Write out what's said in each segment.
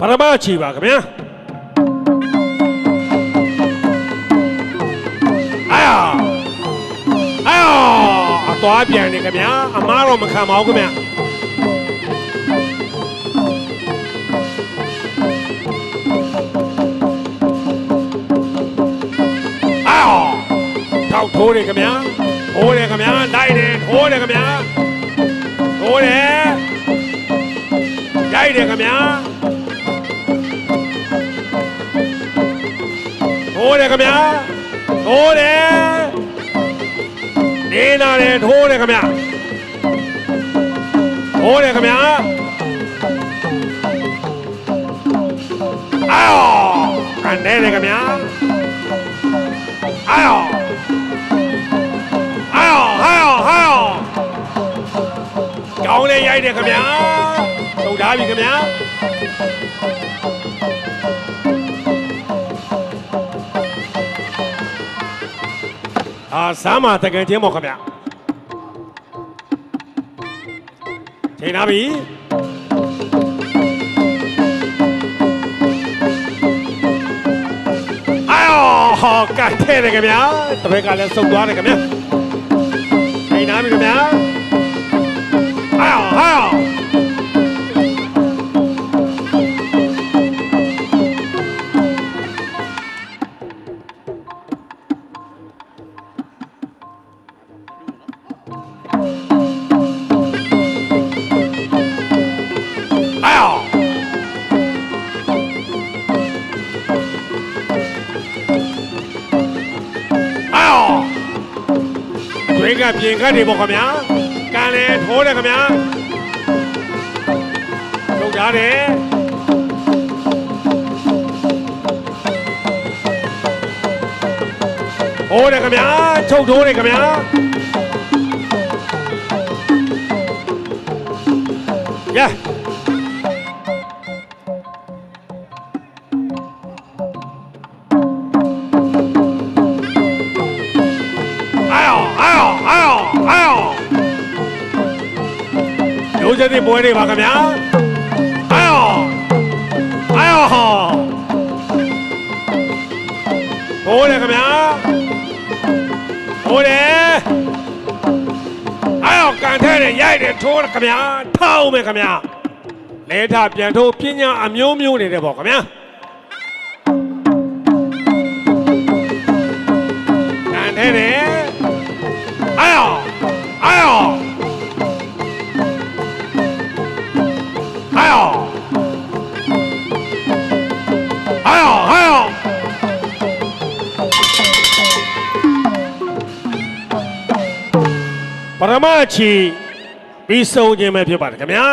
ပရမချီပါခင်ဗျာအာအာအသွားပြန်နေခင်ဗျာအမားတော့မ ထောက်ထိုးနေခင်ဗျာထိုးနေခင်ဗျာတိုက်နေထိုးနေခင်ဗျာထိုးနေရိုက်နေခင်ဗျာထိုးတယ်ခင်ဗျာထိုးတယ်နေလာတယ်ထိုးတယ်ခင်ဗျာထိုးတယ်ခင်ဗျာအော်ကန်တယ်ခင်ဗျာအော်အော်ဟောဟောကောင်းလေးရိုက်တယ်ခင်ဗျာထုတ်ထားပြီခင်ဗျာ အာစမ်းမာတကယ်ချင်းပေါ့ခင်ဗျချိန်လာပြီအော်ဟောကတ်ထဲတယ်ခင်ဗျာတပည့်ကလည်းစုံသွားတယ်ခင်ဗျာချိန်လာပြီခင်ဗျာအော်ဟော ပြင်ခတ်နေပေါ့ခင်ဗျာကန်လေထိုးတယ်ခင်ဗျာထုတ်ထားတယ်ဟိုးတယ်ခင်ဗျာချုပ်ထိုးတယ်ခင်ဗျာရ သစ်ပွဲတွေပါခင်ဗျာအာယောအာယောဟိုးတယ်ခင်ဗျာဟိုးတယ်အာယောကန်ထဲနဲ့ရိုက်တယ်ထိုးတယ်ခင်ဗျာထောက်မယ်ခင်ဗျာလဲထပြန်ထိုးပညာအမျိုးမျိုးနေတယ်ပေါ့ခင်ဗျာကန်ထဲနဲ့ ရမချီပြီးဆုံးခြင်းပဲဖြစ်ပါတယ်ခင်ဗျာ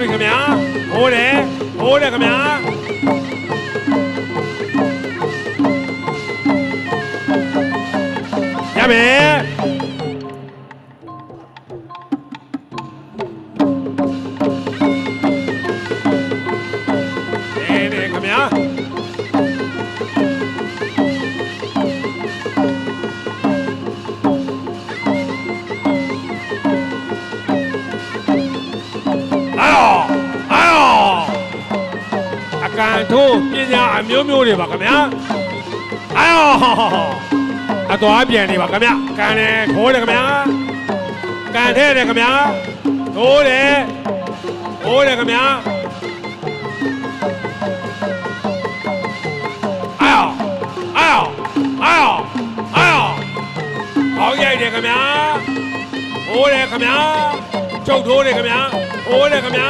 ပြီခင်ဗျာဟိုးတယ်ဟိုးတယ်ခင်ဗျာရမယ် 还没有没有的吧？怎么样？哎呦，还多少遍的吧？怎么样？干的可的怎么样？干太的怎么样？多的，多的怎么样？哎呦，哎呦，哎呦，哎呦，好一点的怎么样？多的怎么样？就多的怎么样？多的怎么样？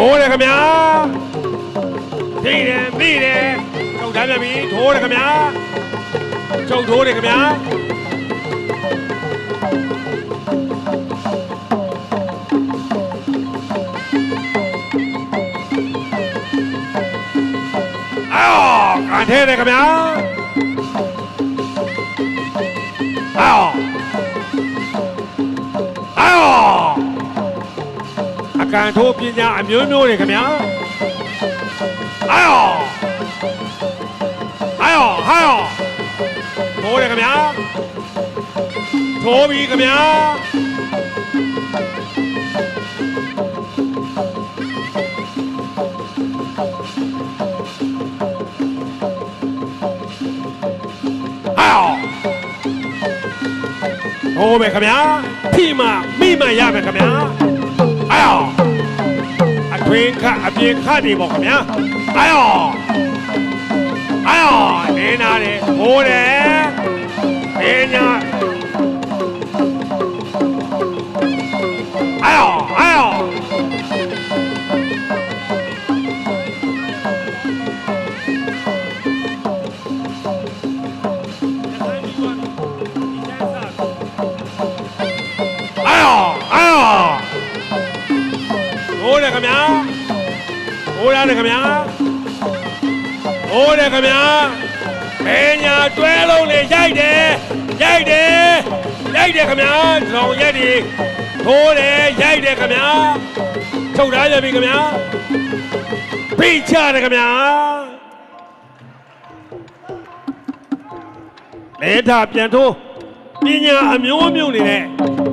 ဟိုးတယ်ခင်ဗျာထိတယ်မိတယ်ကျုပ်ထားပြန်ပြီထိုးတယ်ခင်ဗျာကျုပ်ထိုးတယ်ခင်ဗျာအော်ကန်ထဲတယ်ခင်ဗျာ ကန်ထိုးပညာအမျိုးမျိုးတွေခင်ဗျာအော်အော်ဟောထိုးတယ်ခင်ဗျာထိုးပြီခင်ဗျာအော်ထိုးမယ်ခင်ဗျာဖိမမိမရမယ်ခင်ဗျာအော် အတွင်းခအပြင်ခနေပေါ့ခင်ဗျာအော်အော်နေနာတယ်ဟိုးတယ်နေညာအော်အော်อ้ လားခင်ဗျာဟုတ်တယ်ခင်ဗျာမင်းညာတွဲလုံးလေးရိုက်တယ်ရိုက်တယ်ရိုက်တယ်ခင်ဗျာလောင်ရက်တွေထိုးတယ်ရိုက်တယ်ခင်ဗျာထုတ်ထားရပြီခင်ဗျာဖိချတယ်ခင်ဗျာလဲထားပြန်ထိုးပညာအမျိုးမျိုးနေနဲ့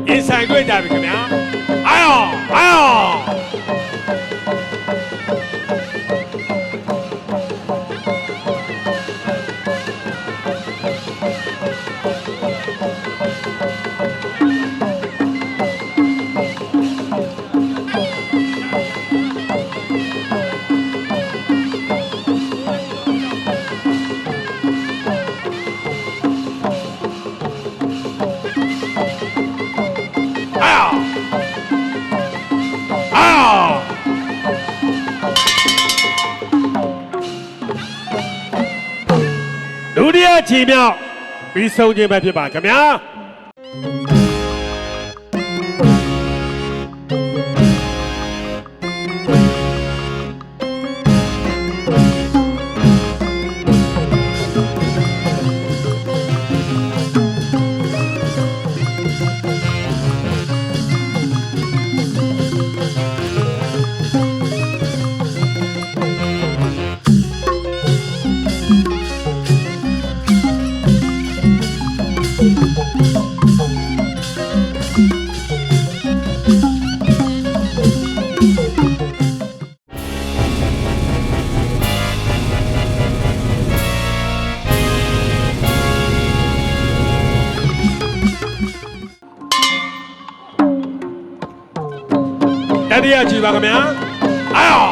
အင်ဆိုင်တွေ့ကြပြီခင်ဗျာအာယောအာယော 啊！啊！努力啊秒 ပြီးဆုံးခြင်းပဲဖြစ်ပါခင်ဗျာ တတိယချီပါခင်ဗျာအာယော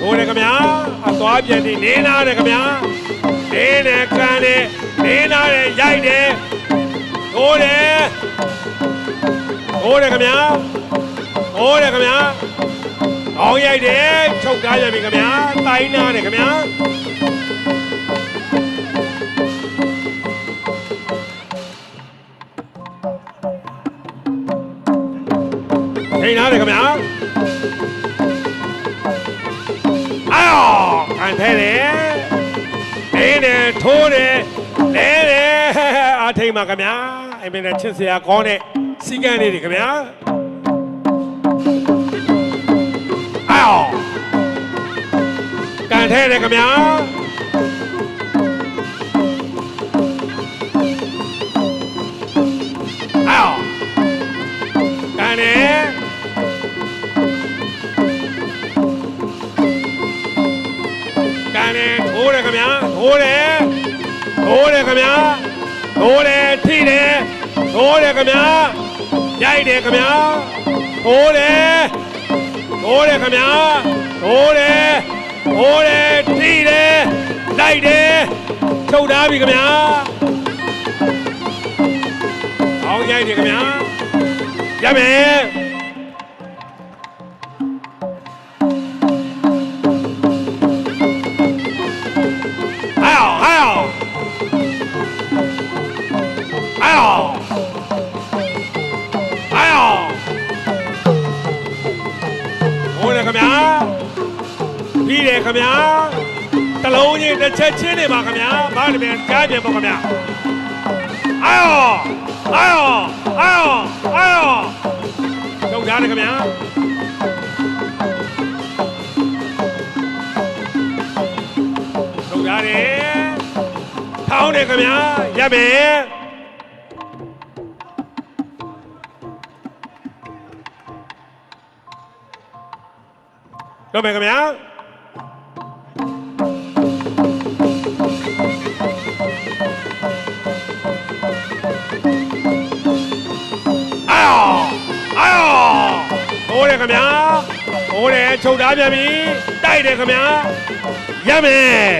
ဟိုတယ်ခင်ဗျာအသွားပြန်နေနေနာတယ်ခင်ဗျာနေနဲ့ကန်တယ်နေနာတယ်ရိုက်တယ်ဟိုတယ်ဟိုတယ်ခင်ဗျာဟိုတယ်ခင်ဗျာအောင်ရိုက်တယ်ချုပ်ကားရပြီခင်ဗျာတိုင်းနာတယ်ခင်ဗျာ ထိန်နာတယ်ခင်ဗျာအာကန်ထဲတယ်နေနဲ့ထိုးတယ်လဲတယ်အထိန်ပါခင်ဗျာအမေနဲ့ချ ခင်ဗျာထိုးတယ်ထိုးတယ်ခင်ဗျာထိုးတယ်ထိတယ်ထိုးတယ်ခင်ဗျာရိုက်တယ်ခင်ဗျာထိုးတယ်ဟိုးတယ်ခင်ဗျာဟိုးတယ်ဟိုးတယ်တိတယ်လိုက်တယ်ထုတ်ထားပြီခင်ဗျာအောင်ရိုက်တယ်ခင်ဗျာရမယ် ချက်ချင်းနေပါခင်ဗျာဘာလို့ပြန်ကြားပြန်ပေါ့ခင်ဗျာအာယောအာယောအာယောအာယောထုတ်ကြတယ်ခင်ဗျာထုတ်ကြတယ်ထောင်းတယ်ခင်ဗျာရပ်မယ်တော့မယ်ခင်ဗျာ ခင်ဗျာဟိုးတယ်ချုပ်ထားပြန်ပြီတိုက်တယ်ခင်ဗျာရမယ်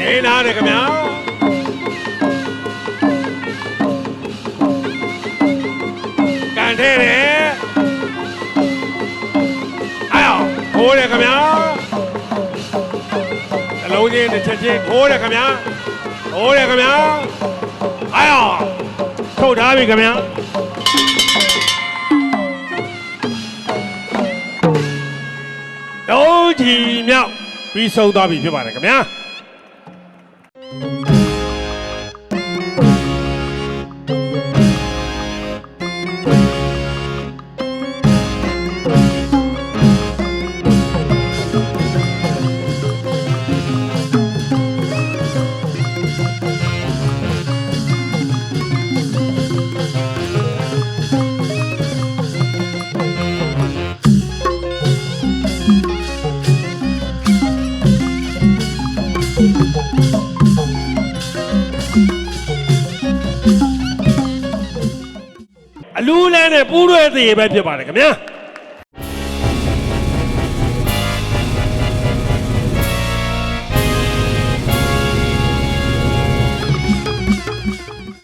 နေနာတယ်ခင်ဗျာ ချင်းတစ်ချက်ချင်းဟိုးတယ်ခင်ဗျာဟိုးတယ်ခင်ဗျာအာယောထုတ်ထားပြီခင်ဗျာတော့ချီမြောက်ပြီးဆုံးသွားပြီဖြစ်ပါတယ်ခင်ဗျာ ပူးရွဲသေးပဲဖြစ်ပါတယ်ခင်ဗျာ